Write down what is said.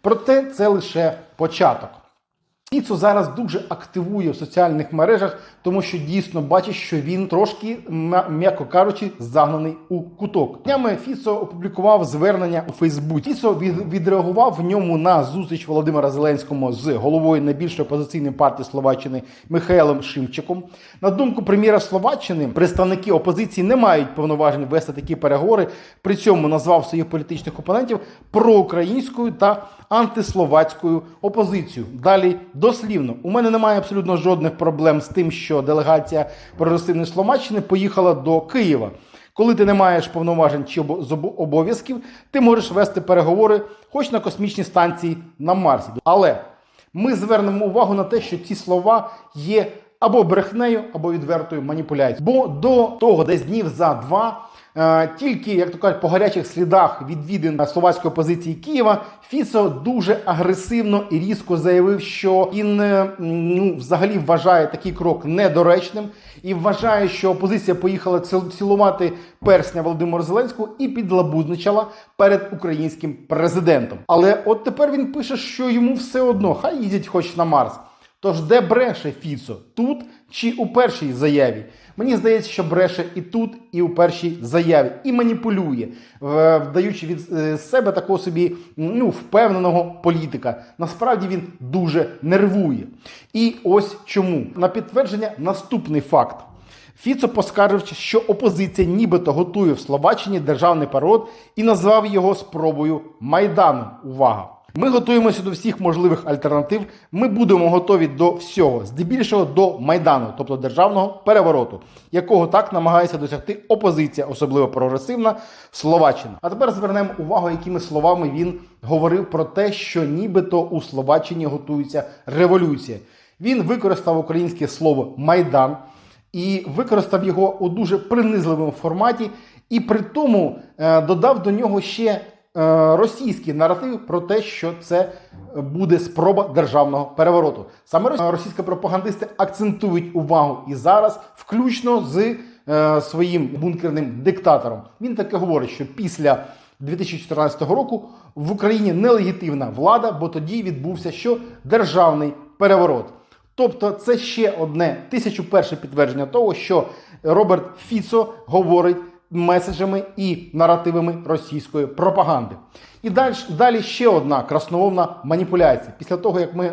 Проте це лише початок. Фіцо зараз дуже активує в соціальних мережах, тому що дійсно бачить, що він трошки, м'яко кажучи, загнаний у куток. Днями Фіцо опублікував звернення у Фейсбуці. Фіцо від- відреагував в ньому на зустріч Володимира Зеленського з головою найбільшої опозиційної партії Словаччини Михайлом Шимчиком. На думку прем'єра Словаччини, представники опозиції не мають повноважень вести такі переговори. При цьому назвав своїх політичних опонентів проукраїнською та антисловацькою опозицію. Далі дослівно, у мене немає абсолютно жодних проблем з тим, що делегація прогресивної Словаччини поїхала до Києва. Коли ти не маєш повноважень чи обов'язків, ти можеш вести переговори хоч на космічній станції на Марсі. Але ми звернемо увагу на те, що ці слова є або брехнею, або відвертою маніпуляцією. Бо до того, десь днів за два, е, тільки, як то кажуть, по гарячих слідах відвідин словацької опозиції Києва, Фіцо дуже агресивно і різко заявив, що він е, ну, взагалі вважає такий крок недоречним і вважає, що опозиція поїхала ціл- цілувати персня Володимира Зеленського і підлабузничала перед українським президентом. Але от тепер він пише, що йому все одно, хай їздять хоч на Марс. Тож де бреше Фіцо? Тут чи у першій заяві? Мені здається, що бреше і тут, і у першій заяві, і маніпулює, вдаючи від е, себе такого собі ну, впевненого політика. Насправді він дуже нервує. І ось чому. На підтвердження наступний факт. Фіцо поскаржив, що опозиція нібито готує в Словаччині державний парод і назвав його спробою Майдану. Увага! Ми готуємося до всіх можливих альтернатив. Ми будемо готові до всього, здебільшого до майдану, тобто державного перевороту, якого так намагається досягти опозиція, особливо прогресивна Словаччина. А тепер звернемо увагу, якими словами він говорив про те, що нібито у Словаччині готується революція. Він використав українське слово майдан і використав його у дуже принизливому форматі, і при тому е, додав до нього ще російський наратив про те, що це буде спроба державного перевороту. Саме російські пропагандисти акцентують увагу і зараз, включно з е, своїм бункерним диктатором. Він таке говорить, що після 2014 року в Україні нелегітимна влада, бо тоді відбувся що державний переворот. Тобто, це ще одне тисячу перше підтвердження того, що Роберт Фіцо говорить меседжами і наративами російської пропаганди. І далі, далі ще одна красномовна маніпуляція. Після того, як ми